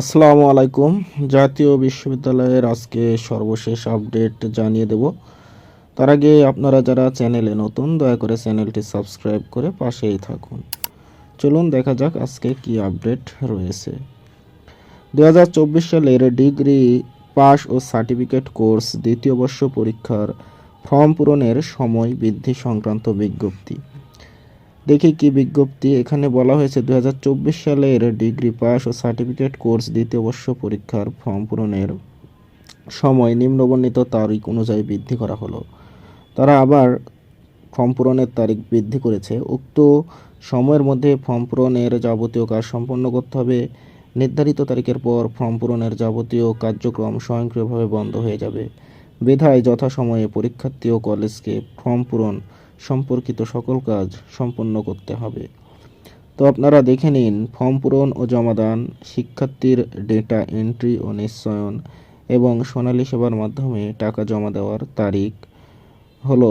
আসসালামু আলাইকুম। জাতীয় বিশ্ববিদ্যালয়ের আজকে সর্বশেষ আপডেট জানিয়ে দেব। তার আগে আপনারা যারা চ্যানেলে নতুন, দয়া করে চ্যানেলটি সাবস্ক্রাইব করে পাশেই থাকুন। চলুন দেখা যাক আজকে কি আপডেট রয়েছে। দু হাজার চব্বিশ সালের ডিগ্রি পাস ও সার্টিফিকেট কোর্স দ্বিতীয় বর্ষ পরীক্ষার ফর্ম পূরণের সময় বৃদ্ধি সংক্রান্ত বিজ্ঞপ্তি। দেখি কি বিজ্ঞপ্তি। এখানে বলা হয়েছে দুই হাজার চব্বিশ সালের ডিগ্রি পাস ও সার্টিফিকেট কোর্স দ্বিতীয় বর্ষ পরীক্ষার ফর্ম পূরণের সময় নিম্নবর্ণিত তারিখ অনুযায়ী বৃদ্ধি করা হলো। তারা আবার ফর্ম পূরণের তারিখ বৃদ্ধি করেছে। উক্ত সময়ের মধ্যে ফর্ম পূরণের যাবতীয় কাজ সম্পন্ন করতে হবে। নির্ধারিত তারিখের পর ফর্ম পূরণের যাবতীয় কার্যক্রম স্বয়ংক্রিয়ভাবে বন্ধ হয়ে যাবে। বিধায় যথাসময়ে পরীক্ষার্থী ও কলেজকে ফর্ম পূরণ সম্পর্কিত সকল কাজ সম্পন্ন করতে হবে। তো আপনারা দেখে নিন, ফর্ম পূরণ ও জমাদান শিক্ষার্থীর ডেটা এন্ট্রি ও নিশ্চয়ন এবং সোনালী সেবার মাধ্যমে টাকা জমা দেওয়ার তারিখ। হলো,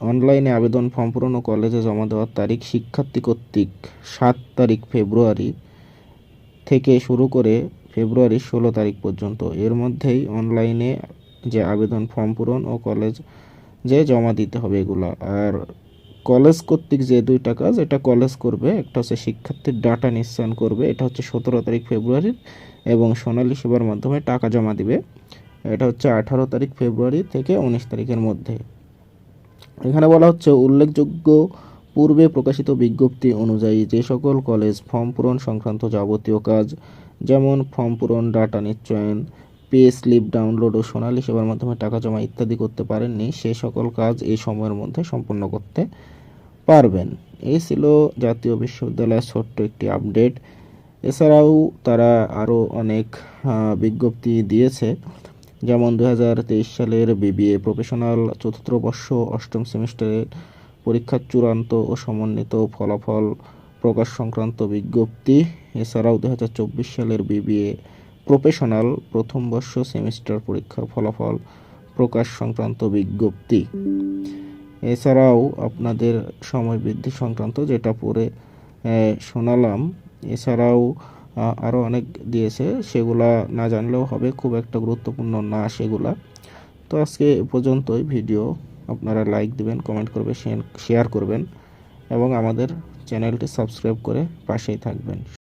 অনলাইনে আবেদন ফর্ম পূরণ ও কলেজে জমা দেওয়ার তারিখ শিক্ষার্থী কর্তৃক সাত তারিখ ফেব্রুয়ারি থেকে শুরু করে ফেব্রুয়ারি ষোলো তারিখ পর্যন্ত। এর মধ্যেই অনলাইনে যে আবেদন ফর্ম পূরণ ও কলেজ যে জমা দিতে হবে এগুলো। আর কলেজ কর্তৃক যে দুইটা কাজ এটা কলেজ করবে, একটা হচ্ছে শিক্ষার্থীর ডাটা নিশ্চয়ন করবে, এটা হচ্ছে সতেরো তারিখ ফেব্রুয়ারির, এবং সোনালী সেবার মাধ্যমে টাকা জমা দিবে, এটা হচ্ছে আঠারো তারিখ ফেব্রুয়ারি থেকে উনিশ তারিখের মধ্যে। এখানে বলা হচ্ছে, উল্লেখযোগ্য পূর্বে প্রকাশিত বিজ্ঞপ্তি অনুযায়ী যে সকল কলেজ ফর্ম পূরণ সংক্রান্ত যাবতীয় কাজ, যেমন ফর্ম পূরণ, ডাটা নিশ্চয়ন পে, স্লিপ ডাউনলোড ও সোনালী সেবার মাধ্যমে টাকা জমা ইত্যাদি করতে পারেননি। সেই সকল কাজ এই সময়ের মধ্যে সম্পন্ন করতে পারবেন। এই ছিল জাতীয় বিশ্ববিদ্যালয়ের ছোট্ট একটি আপডেট। এছাড়াও তারা আরও অনেক বিজ্ঞপ্তি দিয়েছে। যেমন দু হাজার তেইশ সালের বিবিএ প্রফেশনাল চতুর্থ বর্ষ, অষ্টম সেমিস্টারের পরীক্ষার চূড়ান্ত ও সমন্বিত ফলাফল প্রকাশ সংক্রান্ত বিজ্ঞপ্তি। এছাড়াও দু হাজার চব্বিশ সালের বিবিএ প্রফেশনাল প্রথম বর্ষ সেমিস্টার পরীক্ষার ফলাফল প্রকাশ সংক্রান্ত বিজ্ঞপ্তি। এছাড়াও আপনাদের সময় বৃদ্ধি সংক্রান্ত যেটা পরে শোনালাম। এছাড়াও আরও অনেক দিয়েছে, সেগুলা না জানলেও হবে, খুব একটা গুরুত্বপূর্ণ না সেগুলা। তো আজকে এ পর্যন্তই, ভিডিও আপনারা লাইক দিবেন, কমেন্ট করবেন শেয়ার করবেন, এবং আমাদের চ্যানেলটি সাবস্ক্রাইব করে পাশেই থাকবেন।